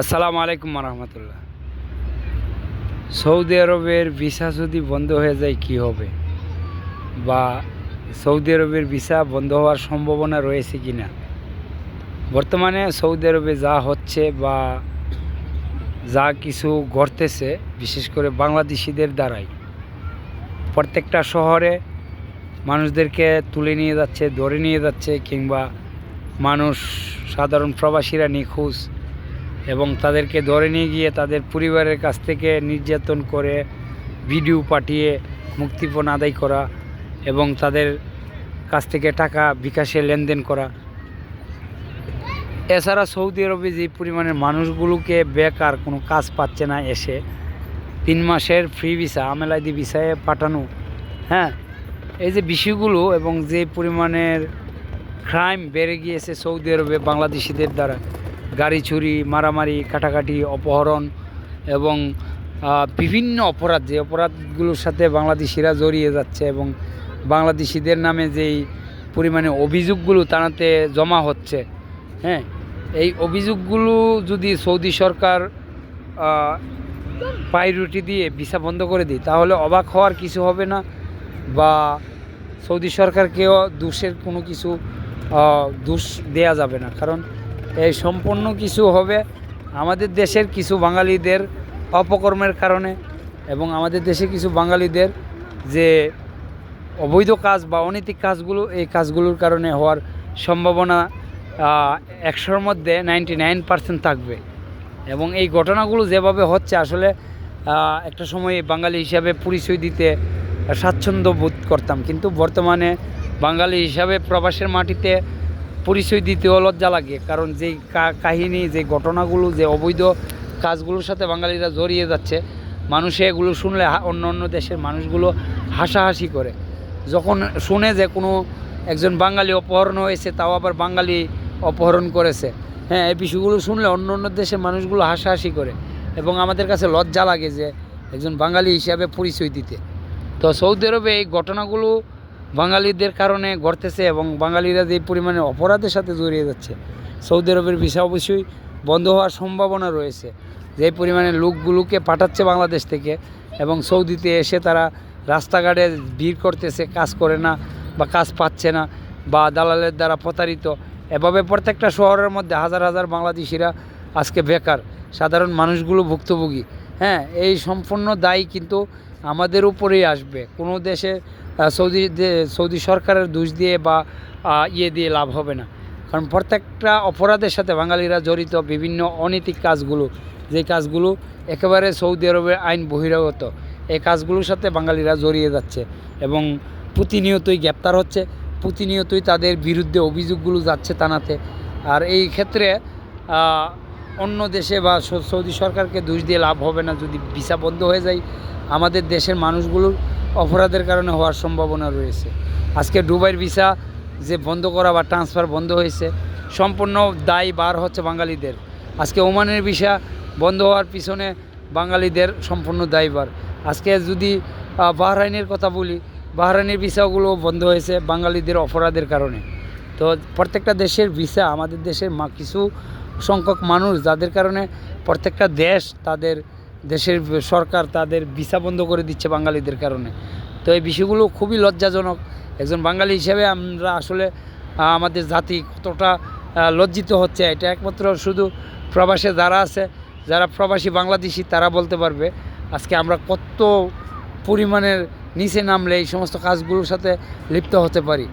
আসসালামু আলাইকুম রহমতুল্লাহ। সৌদি আরবের ভিসা যদি বন্ধ হয়ে যায়, কি হবে? বা সৌদি আরবের ভিসা বন্ধ হওয়ার সম্ভাবনা রয়েছে কি না? বর্তমানে সৌদি আরবে যা হচ্ছে বা যা কিছু ঘটতেছে, বিশেষ করে বাংলাদেশিদের দ্বারাই, প্রত্যেকটা শহরে মানুষদেরকে তুলে নিয়ে যাচ্ছে, ধরে নিয়ে যাচ্ছে কিংবা মানুষ, সাধারণ প্রবাসীরা নিখোঁজ। এবং তাদেরকে ধরে নিয়ে গিয়ে তাদের পরিবারের কাছ থেকে নির্যাতন করে ভিডিও পাঠিয়ে মুক্তিপণ আদায় করা এবং তাদের কাছ থেকে টাকা বিকাশে লেনদেন করা। এছাড়া সৌদি আরবে যে পরিমাণের মানুষগুলোকে বেকার কোনো কাজ পাচ্ছে না এসে, তিন মাসের ফ্রি ভিসা আমেলাইদি ভিসায় পাঠানো হ্যাঁ? এই যে বিষয়গুলো এবং যে পরিমাণের ক্রাইম বেড়ে গিয়েছে সৌদি আরবে বাংলাদেশিদের দ্বারা গাড়ি চুরি, মারামারি, কাটাকাটি, অপহরণ এবং বিভিন্ন অপরাধ, যে অপরাধগুলোর সাথে বাংলাদেশিরা জড়িয়ে যাচ্ছে এবং বাংলাদেশিদের নামে যেই পরিমাণে অভিযোগগুলো তানাতে জমা হচ্ছে হ্যাঁ? এই অভিযোগগুলো যদি সৌদি সরকার প্রায়োরিটি দিয়ে ভিসা বন্ধ করে দিই তাহলে অবাক হওয়ার কিছু হবে না বা সৌদি সরকারকেও দোষের কোনো কিছু দোষ দেয়া যাবে না। কারণ এই সম্পূর্ণ কিছু হবে আমাদের দেশের কিছু বাঙালিদের অপকর্মের কারণে এবং আমাদের দেশে কিছু বাঙালিদের যে অবৈধ কাজ বা অনৈতিক কাজগুলো, এই কাজগুলোর কারণে হওয়ার সম্ভাবনা একশোর মধ্যে নাইনটি নাইন পার্সেন্ট থাকবে। এবং এই ঘটনাগুলো যেভাবে হচ্ছে, আসলে একটা সময় বাঙালি হিসাবে পরিচয় দিতে স্বাচ্ছন্দ্য বোধ করতাম। কিন্তু বর্তমানে বাঙালি হিসাবে প্রবাসের মাটিতে পরিচয় দিতেও লজ্জা লাগে, কারণ যেই কাহিনী, যে ঘটনাগুলো, যে অবৈধ কাজগুলোর সাথে বাঙালিরা জড়িয়ে যাচ্ছে, মানুষে এগুলো শুনলে অন্য অন্য দেশের মানুষগুলো হাসাহাসি করে। যখন শুনে যে কোনো একজন বাঙালি অপহরণ হয়েছে, তাও আবার বাঙালি অপহরণ করেছে। হ্যাঁ এই বিষয়গুলো শুনলে অন্য অন্য দেশের মানুষগুলো হাসাহাসি করে এবং আমাদের কাছে লজ্জা লাগে যে একজন বাঙালি হিসাবে পরিচয় দিতে। তো সৌদি আরবে এই ঘটনাগুলো বাঙালিদের কারণে ঘটতেছে এবং বাঙালিরা যে পরিমাণে অপরাধের সাথে জড়িয়ে যাচ্ছে, সৌদি আরবের ভিসা অবশ্যই বন্ধ হওয়ার সম্ভাবনা রয়েছে। যে পরিমাণে লোকগুলোকে পাঠাচ্ছে বাংলাদেশ থেকে এবং সৌদিতে এসে তারা রাস্তাঘাটে ভিড় করতেছে, কাজ করে না বা কাজ পাচ্ছে না বা দালালের দ্বারা প্রতারিত। এভাবে প্রত্যেকটা শহরের মধ্যে হাজার হাজার বাংলাদেশিরা আজকে বেকার, সাধারণ মানুষগুলো ভুক্তভোগী। হ্যাঁ এই সম্পূর্ণ দায়ী কিন্তু আমাদের উপরেই আসবে। কোনো দেশে সৌদি সৌদি সরকারের দোষ দিয়ে বা ইয়ে দিয়ে লাভ হবে না। কারণ প্রত্যেকটা অপরাধের সাথে বাঙালিরা জড়িত বিভিন্ন অনৈতিক কাজগুলো, যে কাজগুলো একেবারে সৌদি আরবের আইন বহিরাগত, এই কাজগুলোর সাথে বাঙালিরা জড়িয়ে যাচ্ছে এবং প্রতিনিয়তই গ্রেপ্তার হচ্ছে, প্রতিনিয়তই তাদের বিরুদ্ধে অভিযোগগুলো যাচ্ছে থানাতে। আর এই ক্ষেত্রে অন্য দেশে বা সৌদি সরকারকে দোষ দিয়ে লাভ হবে না যদি ভিসা বন্ধ হয়ে যায়। আমাদের দেশের মানুষগুলোর অপরাধের কারণে হওয়ার সম্ভাবনা রয়েছে। আজকে দুবাইয়ের ভিসা যে বন্ধ করা বা ট্রান্সফার বন্ধ হয়েছে, সম্পূর্ণ দায় বার হচ্ছে বাঙালিদের। আজকে ওমানের ভিসা বন্ধ হওয়ার পিছনে বাঙালিদের সম্পূর্ণ দায়বার আজকে যদি বাহরাইনের কথা বলি, বাহরাইনের ভিসাগুলো বন্ধ হয়েছে বাঙালিদের অপরাধের কারণে। তো প্রত্যেকটা দেশের ভিসা, আমাদের দেশের কিছু সংখ্যক মানুষ যাদের কারণে প্রত্যেকটা দেশ তাদের দেশের সরকার তাদের ভিসা বন্ধ করে দিচ্ছে বাঙালিদের কারণে। তো এই বিষয়গুলো খুবই লজ্জাজনক। একজন বাঙালি হিসেবে আমরা আসলে আমাদের জাতি কতটা লজ্জিত হচ্ছে, এটা একমাত্র শুধু প্রবাসে যারা আছে, যারা প্রবাসী বাংলাদেশি, তারা বলতে পারবে, আজকে আমরা কত পরিমাণের নিচে নামলে এই সমস্ত কাজগুলোর সাথে লিপ্ত হতে পারি।